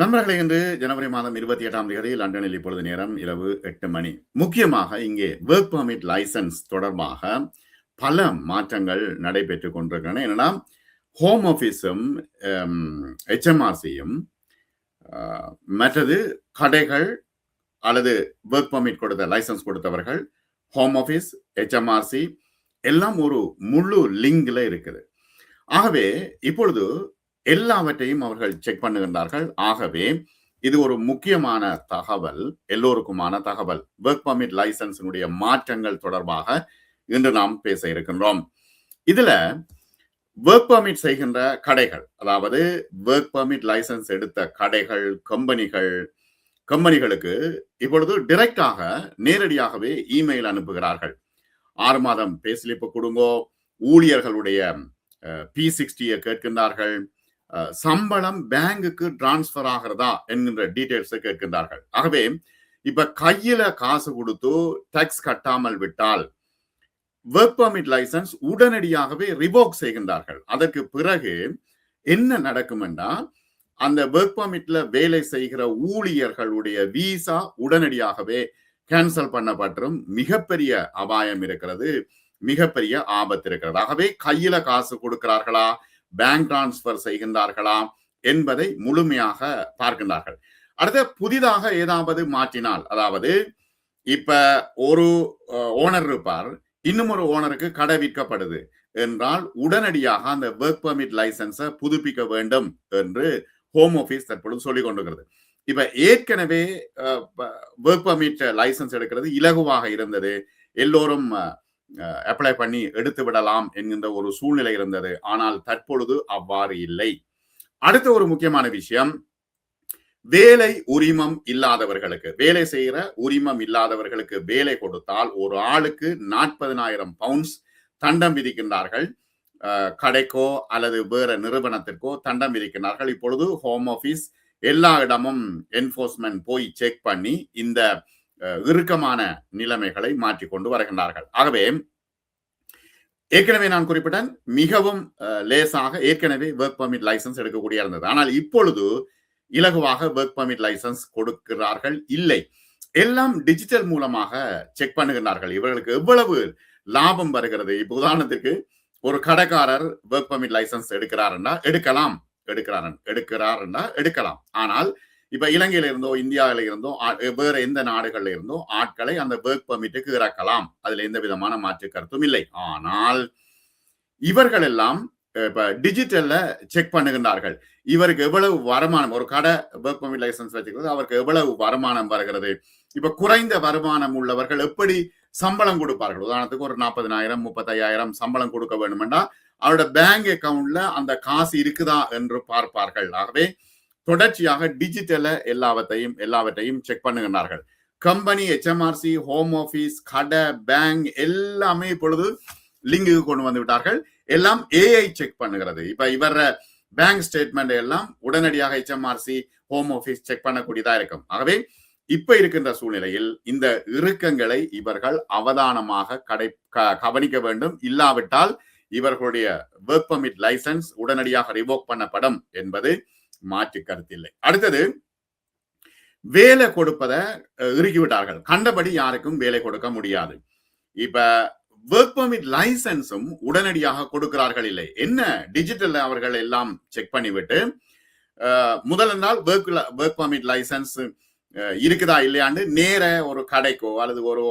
நண்பர்களே இன்று ஜனவரி மாதம் இருபத்தி எட்டாம் தேதி லண்டனில் இப்பொழுது நேரம் இரவு எட்டு மணி. முக்கியமாக இங்கே ஒர்க் பர்மிட் லைசன்ஸ் தொடர்பாக பல மாற்றங்கள் நடைபெற்று கொண்டிருக்கின்றன. என்னன்னா ஹோம் ஆஃபீஸும் ஹெச்எம்ஆர்சியும் மற்றது கடைகள் அல்லது ஒர்க் பர்மிட் கொடுத்த லைசன்ஸ் கொடுத்தவர்கள் ஹோம் ஆஃபீஸ் ஹெச்எம்ஆர்சி எல்லாம் ஒரு முழு லிங்கில் இருக்குது. ஆகவே இப்பொழுது எல்லாவற்றையும் அவர்கள் செக் பண்ணுகின்றார்கள். ஆகவே இது ஒரு முக்கியமான தகவல் எல்லோருக்குமான தகவல். ஒர்க் பர்மிட் லைசன்ஸினுடைய மாற்றங்கள் தொடர்பாக இன்று நாம் பேச இருக்கின்றோம். இதுல ஒர்க் பர்மிட் செய்கின்ற கடைகள் அதாவது ஒர்க் பர்மிட் லைசன்ஸ் எடுத்த கடைகள் கம்பெனிகள் கம்பெனிகளுக்கு இப்பொழுது டிரெக்டாக நேரடியாகவே இமெயில் அனுப்புகிறார்கள். ஆறு மாதம் பேஸ்லிப்பு கொடுங்கோ ஊழியர்களுடைய பி சிக்ஸ்டியை கேட்கின்றார்கள். சம்பளம் பேங்குக்கு டிரான்ஸ்பர் ஆகிறதா என்கின்ற டீடைல்ஸ் கேட்கின்றார்கள். ஆகவே இப்ப கையில காசு கொடுத்து டாக்ஸ் கட்டாமல் விட்டால் ஒர்க் பர்மிட் லைசன்ஸ் உடனடியாகவே ரிவோக் செய்கின்றார்கள். அதற்கு பிறகு என்ன நடக்கும் என்றால் அந்த ஒர்க் பர்மிட்ல வேலை செய்கிற ஊழியர்களுடைய விசா உடனடியாகவே கேன்சல் பண்ணப்பட்டும் மிகப்பெரிய அபாயம் இருக்கிறது மிகப்பெரிய ஆபத்து இருக்கிறது. ஆகவே கையில காசு கொடுக்கிறார்களா பேங்க் டிரான்ஸ்பர் செய்கின்றார்களா என்பதை முழுமையாக பார்க்கின்றார்கள். அடுத்த புதிதாக ஏதாவது மாற்றினால் அதாவது இப்ப ஒரு ஓனர் இருப்பார் இன்னும் ஒரு ஓனருக்கு கடை விற்கப்படுது என்றால் உடனடியாக அந்த ஒர்க் பர்மிட் லைசன்ஸை புதுப்பிக்க வேண்டும் என்று ஹோம் ஆஃபீஸ் தற்பொழுது சொல்லிக் கொண்டிருக்கிறது. இப்ப ஏற்கனவே ஒர்க் பர்மிட் லைசன்ஸ் எடுக்கிறது இலகுவாக இருந்தது. எல்லோரும் அப்ளை பண்ணி எடுத்து விடலாம் என்கின்ற ஒரு சூழ்நிலை இருந்தது. ஆனால் தற்பொழுது அவ்வாறு இல்லை. அடுத்த ஒரு முக்கியமான விஷயம். வேலை உரிமம் இல்லாதவர்களுக்கு வேலை செய்கிற உரிமம் இல்லாதவர்களுக்கு வேலை கொடுத்தால் ஒரு ஆளுக்கு நாற்பதனாயிரம் பவுண்ட்ஸ் தண்டம் விதிக்கின்றார்கள். கடைக்கோ அல்லது வேற நிறுவனத்திற்கோ தண்டம் விதிக்கின்றார்கள். இப்பொழுது ஹோம் ஆஃபீஸ் எல்லா இடமும் என்போர்ஸ்மெண்ட் போய் செக் பண்ணி இந்த இறுக்கமான நிலைமைகளை மாற்றிக்கொண்டு வருகின்றார்கள். ஆகவே ஏற்கனவே நான் குறிப்பிட்டேன் மிகவும் லேசாக ஏற்கனவே ஒர்க் பர்மிட் லைசன்ஸ் எடுக்கக்கூடிய இருந்தது. ஆனால் இப்பொழுது இலகுவாக ஒர்க் பர்மிட் லைசன்ஸ் கொடுக்கிறார்கள் இல்லை. எல்லாம் டிஜிட்டல் மூலமாக செக் பண்ணுகின்றார்கள். இவர்களுக்கு எவ்வளவு லாபம் வருகிறது? இப்போ உதாரணத்துக்கு ஒரு கடைக்காரர் ஒர்க் பர்மிட் லைசன்ஸ் எடுக்கிறாருன்னா எடுக்கலாம். எடுக்கிறார் எடுக்கிறாருன்னா எடுக்கலாம். ஆனால் இப்ப இலங்கையில இருந்தோ இந்தியாவில இருந்தோ வேற எந்த நாடுகள்ல இருந்தோ ஆட்களை அந்த ஒர்க் பர்மிட்டுக்கு இறக்கலாம். அதுல எந்த விதமான மாற்று கருத்தும் இல்லை. ஆனால் இவர்கள் எல்லாம் இப்ப டிஜிட்டல்ல செக் பண்ணுகின்றார்கள். இவருக்கு எவ்வளவு வருமானம் ஒரு கடை ஒர்க் பர்மிட் லைசன்ஸ் வச்சுக்கிறது அவருக்கு எவ்வளவு வருமானம் வருகிறது? இப்ப குறைந்த வருமானம் உள்ளவர்கள் எப்படி சம்பளம் கொடுப்பார்கள்? உதாரணத்துக்கு ஒரு நாற்பதினாயிரம் முப்பத்தையாயிரம் சம்பளம் கொடுக்க வேண்டுமெண்டா அவரோட பேங்க் அக்கவுண்ட்ல அந்த காசு இருக்குதா என்று பார்ப்பார்கள். ஆகவே தொடர்ச்சியாக டிஜிட்டல எல்லாவற்றையும் எல்லாவற்றையும் செக் பண்ணுகின்றார்கள். கம்பெனி ஹெச்எம்ஆர்சி ஹோம் ஆஃபீஸ் கடை பேங்க் எல்லாமே இப்பொழுது லிங்குக்கு கொண்டு வந்து விட்டார்கள். எல்லாம் ஏஐ செக் பண்ணுகிறது. இப்ப இவர பேங்க் ஸ்டேட்மெண்ட் எல்லாம் உடனடியாக ஹெச்எம்ஆர்சி ஹோம் ஆஃபீஸ் செக் பண்ணக்கூடியதா இருக்கும். ஆகவே இப்ப இருக்கின்ற சூழ்நிலையில் இந்த இறுக்கங்களை இவர்கள் அவதானமாக கடை கவனிக்க வேண்டும். இல்லாவிட்டால் இவர்களுடைய ஒர்க் பர்மிட் லைசன்ஸ் உடனடியாக ரிவோக் பண்ணப்படும் என்பது மாற்று கருத்து இல்லை. அடுத்தது வேலை கொடுப்பதை இறுக்கிவிட்டார்கள். கண்டபடி யாருக்கும் வேலை கொடுக்க முடியாது. இப்ப ஒர்க் பர்மிட் லைசன்ஸும் உடனடியாக கொடுக்கிறார்கள் இல்லை. என்ன? டிஜிட்டல் அவர்கள் எல்லாம் செக் பண்ணிவிட்டு முதல் நாள் ஒர்க் ஒர்க் பர்மிட் லைசன்ஸ் இருக்குதா இல்லையான்னு நேர ஒரு கடைக்கோ அல்லது ஒரு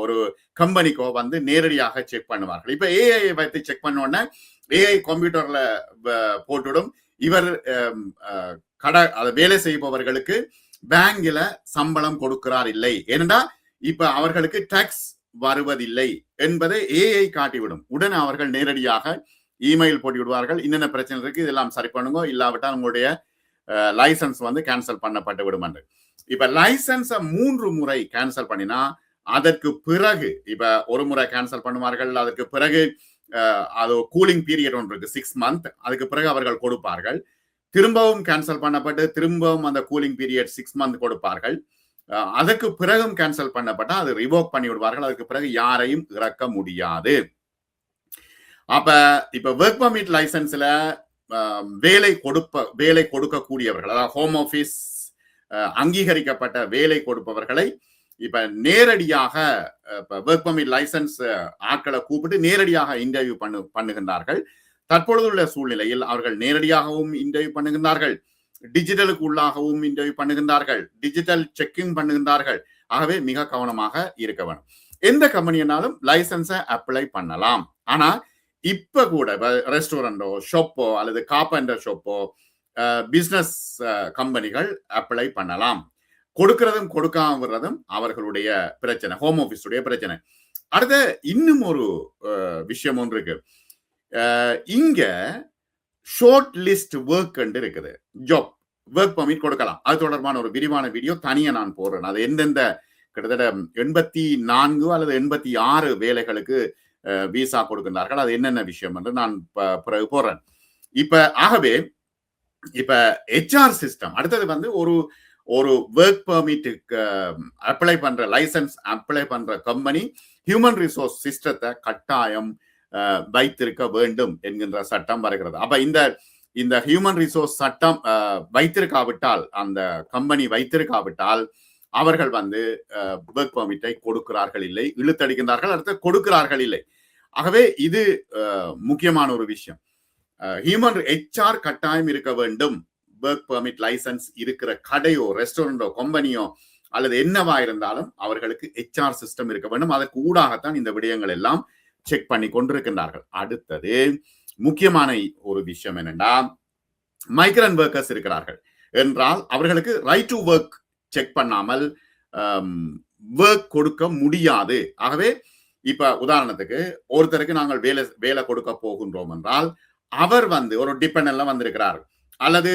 ஒரு கம்பெனிக்கோ வந்து நேரடியாக செக் பண்ணுவார்கள். இப்ப ஏஐ வைத்து செக் பண்ண உடனே ஏஐ கம்ப்யூட்டர்ல போட்டுடும் இவர் கடை வேலை செய்பவர்களுக்கு பேங்கில சம்பளம் கொடுக்கிறார் இல்லை. ஏனென்றா இப்ப அவர்களுக்கு டாக்ஸ் வருவதில்லை என்பதை ஏஐ காட்டிவிடும். உடனே அவர்கள் நேரடியாக இமெயில் போட்டி விடுவார்கள் என்னென்ன பிரச்சனை இருக்கு இதெல்லாம் சரி பண்ணுங்க. இல்லாவிட்டால் உங்களுடைய லைசன்ஸ் வந்து கேன்சல் பண்ணப்பட்டு விடும் என்று. இப்ப லைசன்ஸை மூன்று முறை கேன்சல் பண்ணினா அதற்கு பிறகு இப்ப ஒரு முறை கேன்சல் பண்ணுவார்கள். அதற்கு பிறகு அது கூலிங் பீரியட் ஒன்று இருக்கு சிக்ஸ் மந்த் அதுக்கு பிறகு அவர்கள் கொடுப்பார்கள். திரும்பவும் கேன்சல் பண்ணப்பட்டு திரும்பவும் அந்த கூலிங் பீரியட் சிக்ஸ் மந்த் கொடுப்பார்கள். அதற்கு பிறகும் கேன்சல் பண்ணப்பட்டால் அது ரிவோக் பண்ணி விடுவார்கள். அதுக்கு பிறகு யாரையும் இறக்க முடியாது. அப்ப இப்ப ஒர்க் பர்மிட் லைசன்ஸ்ல வேலை கொடுப்ப வேலை கொடுக்கக்கூடியவர்கள் அதாவது ஹோம் ஆஃபீஸ் அங்கீகரிக்கப்பட்ட வேலை கொடுப்பவர்களை இப்ப நேரடியாக ஒர்க் பர்மிட் லைசன்ஸ் ஆட்களை கூப்பிட்டு நேரடியாக இன்டர்வியூ பண்ணு பண்ணுகின்றார்கள். தற்பொழுதுள்ள சூழ்நிலையில் அவர்கள் நேரடியாகவும் இன்டர்வியூ பண்ணுகின்றார்கள். டிஜிட்டலுக்கு உள்ளாகவும் இன்டர்வியூ பண்ணுகின்றார்கள். டிஜிட்டல் செக்கிங் பண்ணுகின்றார்கள். ஆகவே மிக கவனமாக இருக்க வேணும். எந்த கம்பெனினாலும் லைசன்ஸை அப்ளை பண்ணலாம். ஆனா இப்ப கூட ரெஸ்டாரண்டோ ஷாப்போ அல்லது காப்பண்டர் ஷாப்போ பிஸ்னஸ் கம்பெனிகள் அப்ளை பண்ணலாம். கொடுக்கறதும் கொடுக்காம வர்றதும் அவர்களுடைய பிரச்சனை ஹோம் ஆபீஸுடைய பிரச்சனை. அடுத்த இன்னும் ஒரு விஷயம் ஒன்று இருக்கு. இங்க ஷார்ட் லிஸ்ட் ஒர்க் இருக்குது. ஜாப் ஒர்க் பர்மிட் கொடுக்கலாம். அது தொடர்பான ஒரு விரிவான வீடியோ தனியா நான் போடுறேன். அது எந்தெந்த கிட்டத்தட்ட எண்பத்தி நான்கு அல்லது எண்பத்தி ஆறு வேலைகளுக்கு விசா கொடுக்கின்றார்கள் அது என்னென்ன விஷயம் என்று நான் பிறகு போடுறேன். இப்ப ஆகவே இப்ப ஹெச்ஆர் சிஸ்டம் அடுத்தது வந்து ஒரு ஒரு ஒர்க் பர்மிட்டுக்கு அப்ளை பண்ற லைசன்ஸ் அப்ளை பண்ற கம்பெனி ஹியூமன் ரிசோர்ஸ் சிஸ்டத்தை கட்டாயம் வைத்திருக்க வேண்டும் என்கின்ற சட்டம் வருகிறது. அப்ப இந்த இந்த ஹியூமன் ரிசோர்ஸ் சட்டம் வைத்திருக்காவிட்டால் அந்த கம்பெனி வைத்திருக்காவிட்டால் அவர்கள் வந்து ஒர்க் பர்மிட்டை கொடுக்கிறார்கள் இல்லை இழுத்தடிக்கின்றார்கள் அடுத்து கொடுக்கிறார்கள் இல்லை. ஆகவே இது முக்கியமான ஒரு விஷயம். ஹியூமன் ஹெச்ஆர் கட்டாயம் இருக்க வேண்டும். ஒர்க் பர்மிட் லைசன்ஸ் இருக்கிற கடையோ ரெஸ்டாரண்டோ கம்பெனியோ அல்லது என்னவா இருந்தாலும் அவர்களுக்கு ஹெச்ஆர் சிஸ்டம் இருக்க வேண்டும். அதற்கு ஊடாகத்தான் இந்த விடயங்கள் எல்லாம் செக் பண்ணி கொண்டிருக்கின்றார்கள். அடுத்தது முக்கியமான ஒரு விஷயம் என்னென்னா மைக்ரன் ஒர்க்கர்ஸ் இருக்கிறார்கள். என்றால் அவர்களுக்கு ரைட் டு ஒர்க் செக் பண்ணாமல் um, ஒர்க் கொடுக்க முடியாது. ஆகவே இப்ப உதாரணத்துக்கு ஒருத்தருக்கு நாங்கள் வேலை வேலை கொடுக்க போகின்றோம் என்றால் அவர் வந்து ஒரு டிபெண்டன்ல வந்திருக்கிறார். அல்லது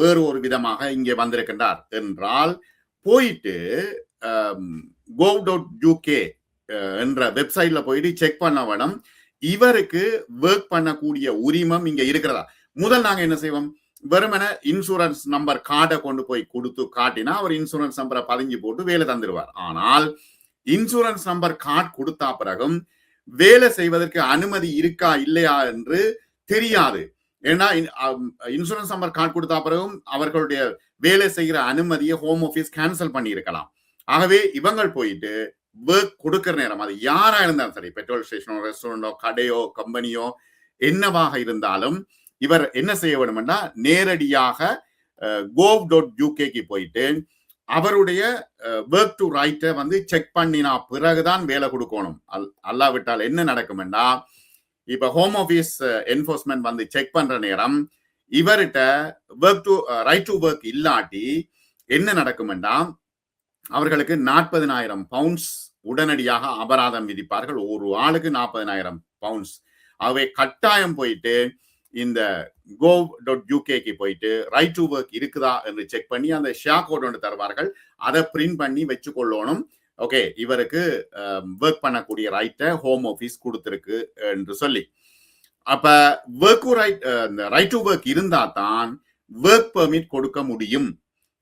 வேறு ஒரு விதமாக இங்கே வந்திருக்கின்றார் என்றால் போயிட்டு கோவ் டாட் யூகே என்ற வெப்சைட்ல போயிட்டு செக் பண்ண வேணும். இவருக்கு ஒர்க் பண்ணக்கூடிய உரிமம் இங்க இருக்கிறதா? முதல் நாங்க என்ன செய்வோம்? வெறுமன இன்சூரன்ஸ் நம்பர் கார்டை கொண்டு போய் கொடுத்து காட்டினா அவர் இன்சூரன்ஸ் நம்பரை பதிஞ்சு போட்டு வேலை தந்துடுவார் ஆனால் இன்சூரன்ஸ் நம்பர் கார்டு கொடுத்தா பிறகும் வேலை செய்வதற்கு அனுமதி இருக்கா இல்லையா என்று தெரியாது. ஏன்னா இன்சூரன்ஸ் நம்பர் கார்டு கொடுத்தா பிறகும் அவர்களுடைய வேலை செய்கிற அனுமதியை ஹோம் ஆஃபீஸ் கேன்சல் பண்ணியிருக்கலாம். ஆகவே இவங்கள் போயிட்டு ஒர்க் கொடுக்கிற நேரம் அது யாரா இருந்தாலும் சரி பெட்ரோல் ஸ்டேஷனோ ரெஸ்டாரண்டோ கடையோ கம்பெனியோ என்னவாக இருந்தாலும் இவர் என்ன செய்ய வேணும்னா நேரடியாக கோவ் டாட் யூகேக்கு போயிட்டு அவருடைய ஒர்க் டு ரைட்டை வந்து செக் பண்ணினா பிறகுதான் வேலை கொடுக்கணும். அல் அல்லாவிட்டால் என்ன நடக்கும்னா இப்ப ஹோம் ஆஃபீஸ் என்போர்ஸ்மெண்ட் வந்து செக் பண்ற நேரம் இவர்கிட்ட work to right to work இல்லாட்டி என்ன நடக்கும்னா அவர்களுக்கு நாற்பதினாயிரம் பவுண்ட்ஸ் உடனடியாக அபராதம் விதிப்பார்கள். ஒரு ஆளுக்கு நாற்பதினாயிரம் பவுண்ட்ஸ் அவை கட்டாயம் போயிட்டு இந்த கோவ் டாட் யூகேக்கு போயிட்டு ரைட் டு ஒர்க் இருக்குதா என்று செக் பண்ணி அந்த ஷேர் கோட் ஒன்று தருவார்கள். அதை பிரிண்ட் பண்ணி வச்சு கொள்ளணும் ஓகே இவருக்கு ஒர்க் பண்ணக்கூடிய ரைட்டை ஹோம் ஆஃபீஸ் கொடுத்துருக்கு என்று சொல்லி. அப்ப work right right to work இருந்தா தான் ஒர்க் பெர்மிட் கொடுக்க முடியும்.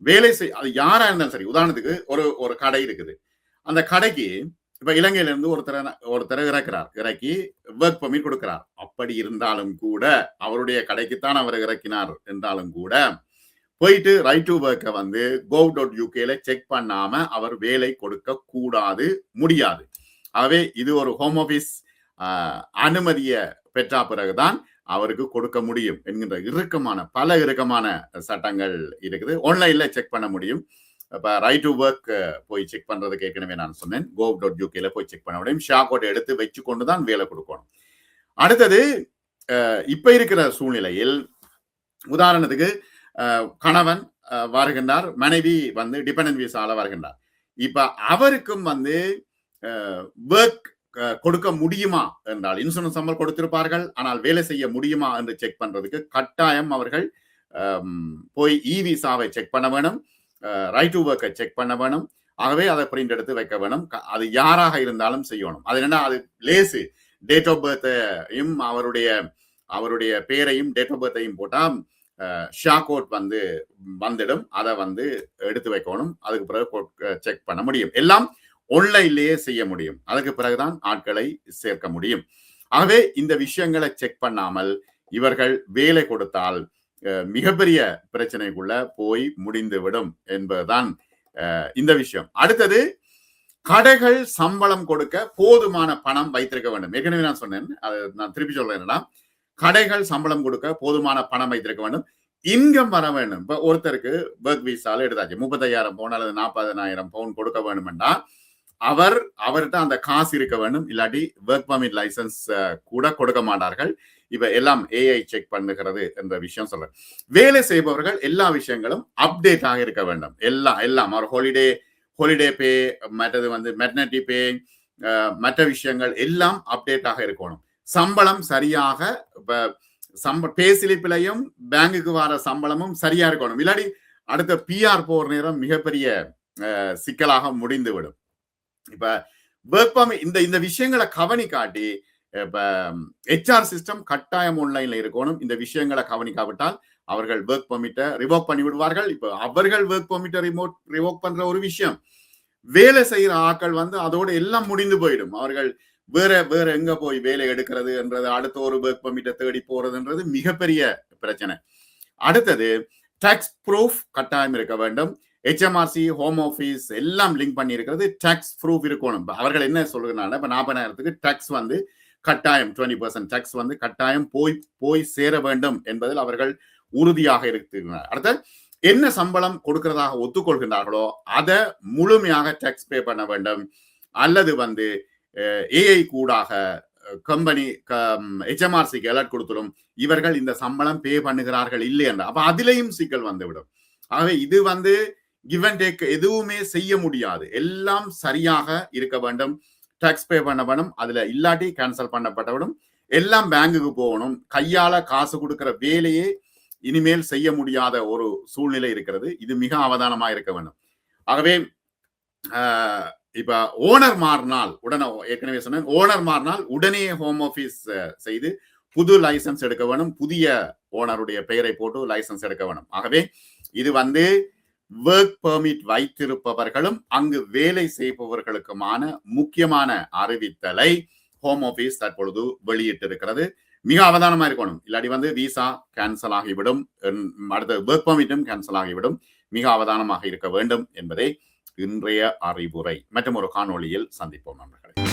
வேலை செய் அது யாரா இருந்தாலும் சரி உதாரணத்துக்கு ஒரு ஒரு கடை இருக்குது. அந்த கடைக்கு இப்ப இலங்கையில இருந்து ஒருத்தர் ஒருத்தர் இறக்குறார். இறக்கி ஒர்க் பர்மிட் கொடுக்கிறார். அப்படி இருந்தாலும் கூட அவருடைய கடைக்குத்தான் அவர் இறக்கினார் என்றாலும் கூட போயிட்டு ரைட் டு ஒர்க்கை வந்து கோவ் டாட் யூகேல செக் பண்ணாம அவர் வேலை கொடுக்க கூடாது முடியாது. ஆகவே இது ஒரு ஹோம் ஆஃபீஸ் அனுமதியை பெற்றா பிறகுதான் அவருக்கு கொடுக்க முடியும் என்கின்ற இறுக்கமான பல இறுக்கமான சட்டங்கள் இருக்குது. ஆன்லைன்ல செக் பண்ண முடியும். இப்போ ரைட் டு ஒர்க் போய் செக் பண்றதுக்கு ஏற்கனவே நான் சொன்னேன். கோவ் டாட் யூகேல போய் செக் பண்ண முடியும். ஷா எடுத்து வச்சு கொண்டு தான் வேலை கொடுக்கணும். அடுத்தது இப்ப இருக்கிற சூழ்நிலையில் உதாரணத்துக்கு கணவன் வருகின்றார். மனைவி வந்து டிபெண்டன்ட் விசால வருகின்றார். இப்ப அவருக்கும் வந்து ஒர்க் கொடுக்க முடியுமா என்றால் இன்சூரன்ஸ் நம்பர் கொடுத்திருப்பார்கள். ஆனால் வேலை செய்ய முடியுமா என்று செக் பண்றதுக்கு கட்டாயம் அவர்கள் போய் இ விசாவை செக் பண்ண வேணும். ரைட் டு ஒர்க்கை செக் பண்ண வேணும். ஆகவே அதை பிரிண்ட் எடுத்து வைக்க வேணும். அது யாராக இருந்தாலும் செய்யணும். அது என்ன அது லேசு. டேட் ஆஃப் பர்த்தையும் அவருடைய அவருடைய பேரையும் டேட் ஆஃப் பர்த்தையும் போட்டால் ஷா கோட் வந்து வந்துடும். அதை வந்து எடுத்து வைக்கணும். அதுக்கு பிறகு செக் பண்ண முடியும். எல்லாம் ஒன்லைன்லேயே செய்ய முடியும். அதுக்கு பிறகுதான் ஆட்களை சேர்க்க முடியும். ஆகவே இந்த விஷயங்களை செக் பண்ணாமல் இவர்கள் வேலை கொடுத்தால் மிகப்பெரிய பிரச்சனைக்குள்ள போய் முடிந்துவிடும் என்பதுதான் இந்த விஷயம். அடுத்தது கடைகள் சம்பளம் கொடுக்க போதுமான பணம் வைத்திருக்க வேண்டும். ஏற்கனவே நான் சொன்னேன். அது நான் திருப்பி சொல்றேன் என்னன்னா கடைகள் சம்பளம் கொடுக்க போதுமான பணம் வைத்திருக்க வேண்டும். இன்கம் வர வேண்டும். இப்ப ஒருத்தருக்கு ஒர்க் விசால எடுத்தாச்சு. முப்பத்தையாயிரம் பவுன் அல்லது நாற்பதனாயிரம் பவுன் கொடுக்க வேணும்னா அவர் அவர்கிட்ட அந்த காசு இருக்க வேண்டும். இல்லாட்டி ஒர்க் பர்மிட் லைசன்ஸ் கூட கொடுக்க மாட்டார்கள். இப்ப எல்லாம் ஏஐ செக் பண்ணுகிறது என்ற விஷயம் சொல்றேன். வேலை செய்பவர்கள் எல்லா விஷயங்களும் அப்டேட் ஆக இருக்க வேண்டும். எல்லாம் எல்லாம். அவர் ஹாலிடே ஹாலிடே பே மற்றது வந்து மெட்டர்னிட்டி பே மற்ற விஷயங்கள் எல்லாம் அப்டேட் ஆக இருக்கணும். சம்பளம் சரியாக இப்ப சம்ப பேங்குக்கு வர சம்பளமும் சரியா இருக்கணும். இல்லாட்டி அடுத்த பிஆர் போற நேரம் மிகப்பெரிய அஹ், சிக்கலாக முடிந்துவிடும். இப்ப வெப்பம் இந்த இந்த விஷயங்களை கவனி காட்டி இப்ப ஹெச்ஆர் சிஸ்டம் கட்டாயம் ஆன்லைன்ல இருக்கணும். இந்த விஷயங்களை கவனிக்காவிட்டால் அவர்கள் ஒர்க் பர்மிட்டை ரிவோக் பண்ணி விடுவார்கள். இப்ப அவர்கள் ஒர்க் பர்மிட்டை ரிமோட் ரிவோக் பண்ற ஒரு விஷயம். வேலை செய்யற ஆட்கள் வந்து அதோட எல்லாம் முடிந்து போயிடும். அவர்கள் வேற வேற எங்க போய் வேலை எடுக்கிறது என்றது அடுத்த ஒரு ஒர்க் பர்மிட்டை தேடி போறதுன்றது மிகப்பெரிய பிரச்சனை. அடுத்தது டாக்ஸ் ப்ரூஃப் கட்டாயம் இருக்க வேண்டும். ஹெச்எம்ஆர்சி ஹோம் ஆஃபீஸ் எல்லாம் லிங்க் பண்ணியிருக்கிறது டேக்ஸ் டாக்ஸ் ப்ரூஃப் இருக்கணும் அவர்கள் என்ன சொல்றாங்கன்னா இப்போ நாற்பதாயிரத்துக்கு டாக்ஸ் வந்து கட்டாயம் டுவெண்ட்டி பர்சன்ட் டாக்ஸ் வந்து கட்டாயம் போய் போய் சேர வேண்டும் என்பதில் அவர்கள் உறுதியாக இருக்கிறார் அடுத்த என்ன சம்பளம் கொடுக்கிறதாக ஒத்துக்கொள்கின்றார்களோ அதை முழுமையாக டாக்ஸ் பே பண்ண வேண்டும். அல்லது வந்து ஏஐ கூடாக கம்பெனி ஹெச்எம்ஆர்சிக்கு அலர்ட் கொடுத்துடும் இவர்கள் இந்த சம்பளம் பே பண்ணுகிறார்கள் இல்லை என்ற அப்ப அதுலேயும் சிக்கல் வந்துவிடும். ஆகவே இது வந்து கிவ் அண்ட் டேக் எதுவுமே செய்ய முடியாது. எல்லாம் சரியாக இருக்க வேண்டும். டாக்ஸ் பே பண்ண வேண்டும் அதுல இல்லாட்டி கேன்சல் பண்ணப்பட்டவிடும் எல்லாம் பேங்குக்கு போகணும். கையால காசு கொடுக்கிற வேலையே இனிமேல் செய்ய முடியாத ஒரு சூழ்நிலை இருக்கிறது. இது மிக அவதானமா இருக்க வேண்டும். ஆகவே ஆஹ், இப்ப ஓனர் மாறினால் உடனே ஏற்கனவே சொன்னேன் ஓனர் மாறினால் உடனே ஹோம் ஆஃபீஸ் செய்து புது லைசன்ஸ் எடுக்க வேணும் புதிய ஓனருடைய பெயரை போட்டு லைசன்ஸ் எடுக்க வேணும். ஆகவே இது வந்து ஒர்க் பெர்மிட் வைத்திருப்பவர்களும் அங்கு வேலை செய்பவர்களுக்குமான முக்கியமான அறிவித்தலை ஹோம் ஆஃபீஸ் தற்பொழுது வெளியிட்டிருக்கிறது. மிக அவதானமா இருக்கணும். இல்லாட்டி வந்து விசா கேன்சல் ஆகிவிடும் அடுத்த ஒர்க் பெர்மிட்டும் கேன்சல் ஆகிவிடும். மிக அவதானமாக இருக்க வேண்டும் என்பதை இன்றைய அறிவுரை. மற்றும் ஒரு காணொளியில் சந்திப்போம் நண்பர்களே.